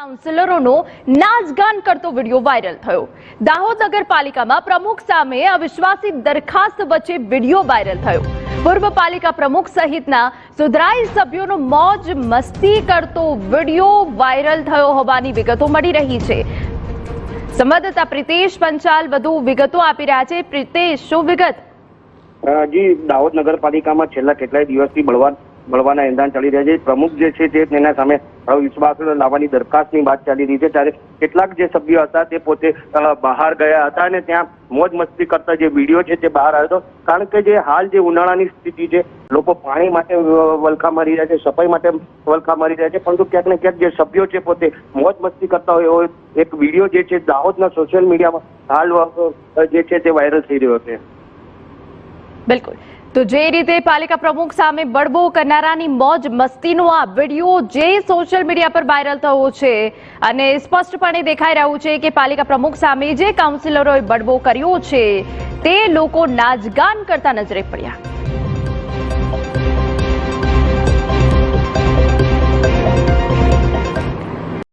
કાઉન્સિલરોનો નાચગાન કરતો video viral થયો. દાહોદ નગરપાલિકામાં પ્રમુખ સામે અવિશ્વાસી દરખાસ્ત વચ્ચે વીડિયો વાયરલ થયો. પૂર્વ પાલિકા પ્રમુખ સહિતના સુધરાઈ સભ્યોનો મોજ મસ્તી કરતો વીડિયો વાયરલ થયો હોવાની વિગતો મળી રહી છે. સંવાદદાતા પ્રિતેશ પંચાલ વધુ વિગતો આપી રહ્યા છે. પ્રિતેશ, શું વિગત? જી, દાહોદ નગરપાલિકામાં છેલ્લા કેટલાય દિવસથી બળવાન બળવાના એંધાણ ચાલી રહ્યા છે. પ્રમુખ જે છે તેના સામે વિશ્વાસ લાવવાની દરખાસ્તની વાત ચાલી રહી છે. ત્યારે કેટલાક જે સભ્યો હતા તે પોતે બહાર ગયા હતા અને ત્યાં મોજ મસ્તી કરતા જે વીડિયો છે તે બહાર આવ્યો હતો. કારણ કે જે હાલ જે ઉનાળાની સ્થિતિ છે, લોકો પાણી માટે વલખા મારી રહ્યા છે, સફાઈ માટે વલખા મારી રહ્યા છે. પરંતુ ક્યાંક ને ક્યાંક જે સભ્યો છે પોતે મોજ મસ્તી કરતા હોય એવો એક વીડિયો જે છે દાહોદના સોશિયલ મીડિયામાં હાલ જે છે તે વાયરલ થઈ રહ્યો છે. બિલકુલ. તો જે રીતે પાલિકા પ્રમુખ સામે બળબો કરનારાની મોજ, મસ્તીનો આ વીડિયો જે સોશિયલ મીડિયા પર વાયરલ થયો છે અને સ્પષ્ટપણે દેખાઈ રહ્યું છે કે પાલિકા પ્રમુખ સામે જે કાઉન્સિલરોએ બળબો કર્યો છે તે લોકો નાચગાન કરતા નજરે પડ્યા.